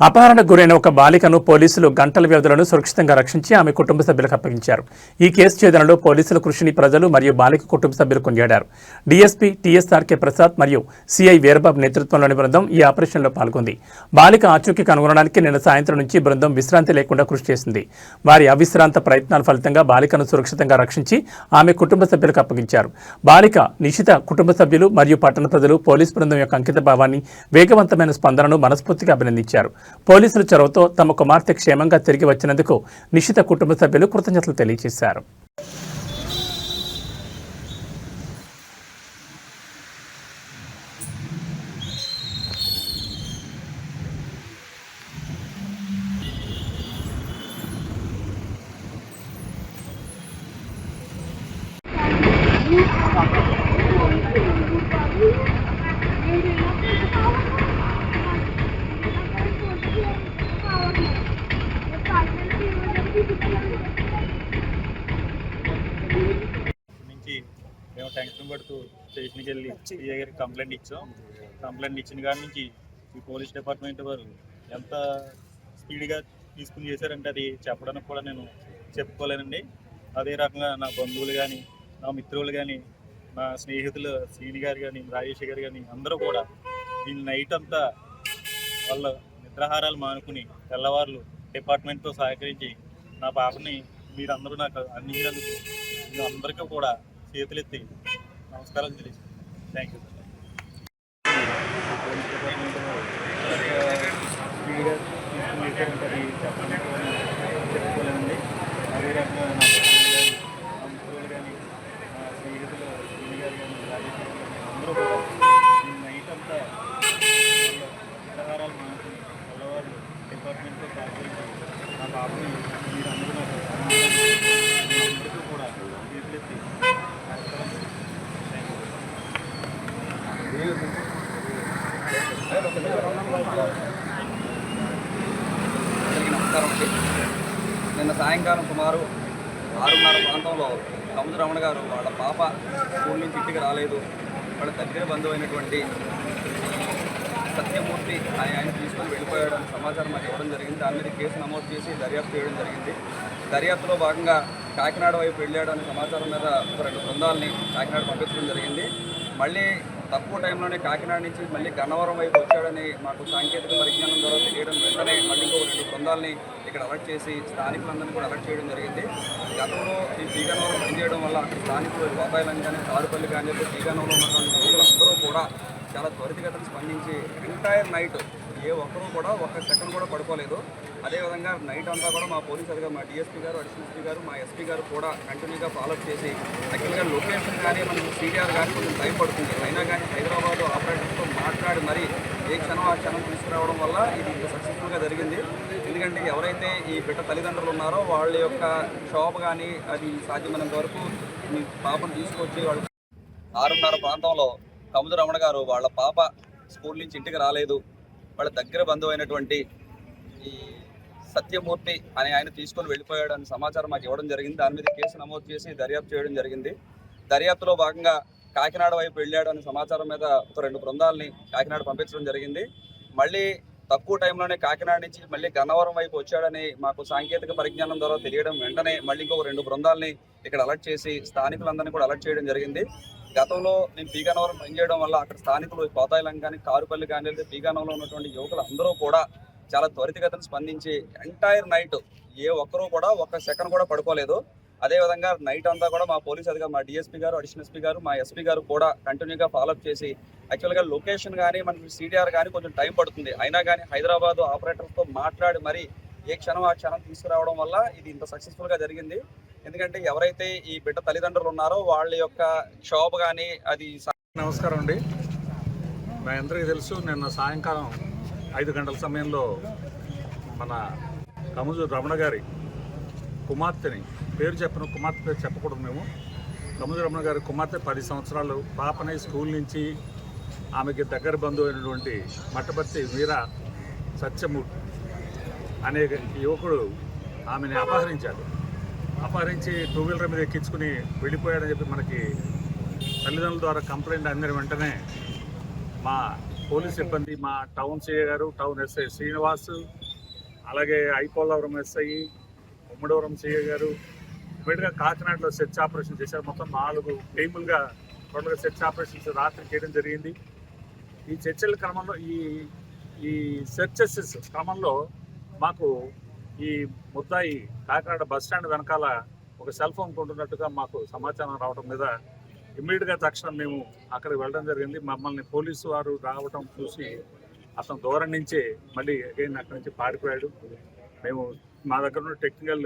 అపహరణకు గురైన ఒక బాలికను పోలీసులు గంటల వ్యవధులను సురక్షితంగా రక్షించి ఆమె కుటుంబ సభ్యులకు అప్పగించారు. ఈ కేసు ఛేదనలో పోలీసుల కృషిని ప్రజలు మరియు బాలిక కుటుంబ సభ్యులు కొనియాడారు. డీఎస్పీ టీఎస్ఆర్కే ప్రసాద్ మరియు సిఐ వీరబాబు నేతృత్వంలోని బృందం ఈ ఆపరేషన్లో పాల్గొంది. బాలిక ఆచూకీ కనుగొనడానికి నిన్న సాయంత్రం నుంచి బృందం విశ్రాంతి లేకుండా కృషి చేసింది. వారి అవిశ్రాంత ప్రయత్నాల ఫలితంగా బాలికను సురక్షితంగా రక్షించి ఆమె కుటుంబ సభ్యులకు అప్పగించారు. బాలిక నిశిత కుటుంబ సభ్యులు మరియు పట్టణ ప్రజలు పోలీస్ బృందం యొక్క అంకిత భావాన్ని వేగవంతమైన స్పందనను మనస్ఫూర్తిగా అభినందించారు. పోలీసుల చొరవతో తమ కుమార్తె క్షేమంగా తిరిగి వచ్చినందుకు నిషిత కుటుంబ సభ్యులు కృతజ్ఞతలు తెలియజేశారు నుంచి వర్షం పడుతూ స్టేషన్కి వెళ్ళి సిఐ గారికి కంప్లైంట్ ఇచ్చాం. కంప్లైంట్ ఇచ్చిన కాడి నుంచి ఈ పోలీస్ డిపార్ట్మెంట్ వారు ఎంత స్పీడ్గా తీసుకుని చేశారంటే అది చెప్పడానికి కూడా నేను చెప్పుకోలేనండి. అదే రకంగా నా బంధువులు కానీ నా మిత్రులు కానీ నా స్నేహితులు శ్రీని గారు కానీ రాజేష్ గారు కానీ అందరూ కూడా దీని నైట్ అంతా వాళ్ళ నిద్రాహారాలు మానుకుని తెల్లవారులు డిపార్ట్మెంట్తో సహకరించి నా పాపని మీరందరూ నాకు అందించినందుకు మీ అందరికీ కూడా చేతులెత్తి നമസ്കാരം താങ്ക് യു సాయంకాలం సుమారు ఆరున్నర ప్రాంతంలో కముదు రమణ గారు వాళ్ళ పాప స్కూల్ నుంచి ఇంటికి రాలేదు. వాళ్ళ దగ్గర బంధువు అయినటువంటి సత్యమూర్తి ఆయన తీసుకొని వెళ్ళిపోయాడని సమాచారం మాకు ఇవ్వడం జరిగింది. దాని మీద కేసు నమోదు చేసి దర్యాప్తు చేయడం జరిగింది. దర్యాప్తులో భాగంగా కాకినాడ వైపు వెళ్ళాడని సమాచారం మీద ఒక రెండు బృందాలని కాకినాడ పంపించడం జరిగింది. మళ్ళీ తక్కువ టైంలోనే కాకినాడ నుంచి మళ్ళీ గన్నవరం వైపు వచ్చాడని మాకు సాంకేతిక పరిజ్ఞానం ద్వారా తెలియడం వెంటనే మళ్ళీ ఇంకో రెండు బృందాలని ఇక్కడ అలర్ట్ చేసి స్థానికులందరినీ కూడా అలర్ట్ చేయడం జరిగింది. గతంలో ఈ శ్రీగన్నవరం పనిచేయడం వల్ల అక్కడ స్థానికులు బాబాయిలని కానీ తాడుపల్లి కానీ చెప్పి శ్రీగన్నవరం ఉన్నటువంటి అందరూ కూడా చాలా త్వరితగతిన స్పందించి ఎంటైర్ నైట్ ఏ ఒక్కరూ కూడా ఒక్క సెకండ్ కూడా పడుకోలేదు. అదేవిధంగా నైట్ అంతా కూడా మా పోలీస్ అధికారులు మా డిఎస్పీ గారు అడిషనల్ ఎస్పీ గారు మా ఎస్పీ గారు కూడా కంటిన్యూగా ఫాలోఅప్ చేసి యాక్చువల్గా లొకేషన్ కానీ మనకి సీడీఆర్ కానీ కొంచెం టైం పడుతుంది. అయినా కానీ హైదరాబాద్ ఆపరేటర్స్తో మాట్లాడి మరీ ఏ క్షణం ఆ క్షణం తీసుకురావడం వల్ల ఇది సక్సెస్ఫుల్గా జరిగింది. ఎందుకంటే ఎవరైతే ఈ బిడ్డ తల్లిదండ్రులు ఉన్నారో వాళ్ళ యొక్క షాప్ కానీ అది సాధ్యమైనంత వరకు మీ పాపను తీసుకొచ్చి వాళ్ళు ఆరున్నర ప్రాంతంలో కముదు రమణ గారు వాళ్ళ పాప స్కూల్ నుంచి ఇంటికి రాలేదు. వాళ్ళ దగ్గర బంధువు అయినటువంటి ఈ సత్యమూర్తి అని ఆయన తీసుకొని వెళ్ళిపోయాడు అని సమాచారం మాకు ఇవ్వడం జరిగింది. దాని మీద కేసు నమోదు చేసి దర్యాప్తు చేయడం జరిగింది. దర్యాప్తులో భాగంగా కాకినాడ వైపు వెళ్ళాడు అనే సమాచారం మీద ఒక రెండు బృందాలని కాకినాడ పంపించడం జరిగింది. మళ్ళీ తక్కువ టైంలోనే కాకినాడ నుంచి మళ్ళీ గన్నవరం వైపు వచ్చాడని మాకు సాంకేతిక పరిజ్ఞానం ద్వారా తెలియడం వెంటనే మళ్ళీ ఇంకొక రెండు బృందాలని ఇక్కడ అలర్ట్ చేసి స్థానికులందరినీ కూడా అలర్ట్ చేయడం జరిగింది. గతంలో నేను పీగానవరం చేయడం వల్ల అక్కడ స్థానికులు కోతాయిలం కానీ కారుపల్లి కానీ లేదా పీగానంలో ఉన్నటువంటి యువకులు అందరూ కూడా చాలా త్వరితగతిని స్పందించి ఎంటైర్ నైట్ ఏ ఒక్కరూ కూడా ఒక్క సెకండ్ కూడా పడుకోలేదు. అదేవిధంగా నైట్ అంతా కూడా మా పోలీస్ అధికారు మా డిఎస్పీ గారు అడిషనల్ ఎస్పీ గారు మా ఎస్పీ గారు కూడా కంటిన్యూగా ఫాలోఅప్ చేసి యాక్చువల్గా లొకేషన్ కానీ మనకి సిడిఆర్ కానీ కొంచెం టైం పడుతుంది. అయినా కానీ హైదరాబాద్ ఆపరేటర్తో మాట్లాడి మరి ఏ క్షణం ఆ క్షణం తీసుకురావడం వల్ల ఇది ఇంత సక్సెస్ఫుల్గా జరిగింది. ఎందుకంటే ఎవరైతే ఈ బిడ్డ తల్లిదండ్రులు ఉన్నారో వాళ్ళ యొక్క క్షోభ కానీ అది నమస్కారం అండి. మా అందరికీ తెలుసు నిన్న సాయంకాలం ఐదు గంటల సమయంలో మన కముజు రమణ గారి కుమార్తెని పేరు చెప్పను కుమార్తె పేరు చెప్పకూడదు మేము. కముజు రమణ గారి కుమార్తె పది సంవత్సరాలు పాపని స్కూల్ నుంచి ఆమెకి దగ్గర బంధువు అయినటువంటి మట్టపర్తి వీర సత్యమూర్తి అనే యువకుడు ఆమెని అపహరించాడు. అపహరించి టూ వీలర్ మీద ఎక్కించుకుని వెళ్ళిపోయాడని చెప్పి మనకి తల్లిదండ్రుల ద్వారా కంప్లైంట్ అందిన వెంటనే మా పోలీస్ సిబ్బంది మా town CI garu town SI Srinivas అలాగే ఐపోలవరం ఎస్ఐ ఉమ్మడవరం సిఐ గారు ఇమీడియట్గా కాకినాడలో సెర్చ్ ఆపరేషన్ చేశారు. మొత్తం నాలుగు టీములుగా టోటల్గా సెర్చ్ ఆపరేషన్స్ రాత్రి చేయడం జరిగింది. ఈ చర్చల క్రమంలో ఈ ఈ సెర్చెస్ క్రమంలో మాకు ఈ ముద్దాయి కాకినాడ బస్ స్టాండ్ వెనకాల ఒక సెల్ ఫోన్ కొంటున్నట్టుగా మాకు సమాచారం రావడం మీద ఇమ్మీడియట్గా తక్షణం మేము అక్కడికి వెళ్ళడం జరిగింది. మమ్మల్ని పోలీసు వారు రావడం చూసి అతను దూరం నుంచే మళ్ళీ అగైన్ అక్కడి నుంచి పారిపోయాడు. మేము మా దగ్గర ఉన్న టెక్నికల్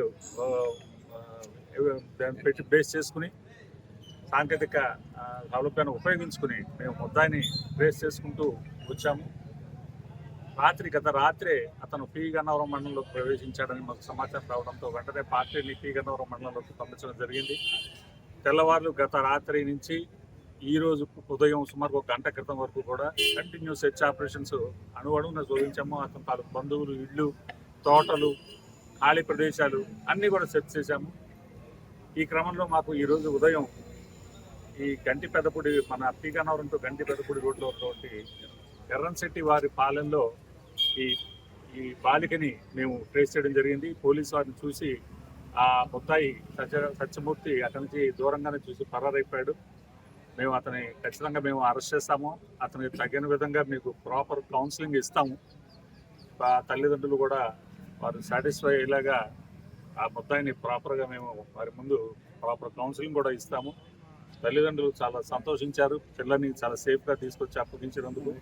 దాన్ని పెట్టి బేస్ చేసుకుని సాంకేతిక సౌలభ్యాన్ని ఉపయోగించుకుని మేము ముద్దాయిని బేస్ చేసుకుంటూ వచ్చాము. రాత్రి గత రాత్రే అతను పి గన్నవరం మండలంలోకి ప్రవేశించాడని మాకు సమాచారం రావడంతో వెంటనే పార్టీని పి గన్నవరం మండలంలోకి పంపించడం జరిగింది. తెల్లవారులు గత రాత్రి నుంచి ఈరోజు ఉదయం సుమారు ఒక గంట క్రితం వరకు కూడా కంటిన్యూ సెర్చ్ ఆపరేషన్స్ అణువణువున శోధించాము. అతని తాలూకు బంధువులు ఇళ్ళు తోటలు ఖాళీ ప్రదేశాలు అన్నీ కూడా సెర్చ్ చేశాము. ఈ క్రమంలో మాకు ఈరోజు ఉదయం ఈ గంటి పెద్దపూడి మన పి గంటి పెద్దపూడి రోడ్లో తోటి ఎర్రన్శెట్టి వారి పాలెంలో ఈ ఈ బాలికని మేము ట్రేస్ చేయడం జరిగింది. పోలీసు వారిని చూసి ఆ ముద్దాయి సత్య సత్యమూర్తి అతని నుంచి దూరంగానే చూసి పరారైపోయాడు మేము అతని ఖచ్చితంగా మేము అరెస్ట్ చేస్తాము. అతనికి తగిన విధంగా మీకు ప్రాపర్ కౌన్సిలింగ్ ఇస్తాము. ఆ తల్లిదండ్రులు కూడా వారు సాటిస్ఫై అయ్యేలాగా ఆ ముద్దాయిని ప్రాపర్గా మేము వారి ముందు ప్రాపర్ కౌన్సిలింగ్ కూడా ఇస్తాము. తల్లిదండ్రులు చాలా సంతోషించారు. పిల్లని చాలా సేఫ్గా తీసుకొచ్చి అప్పగించినందుకు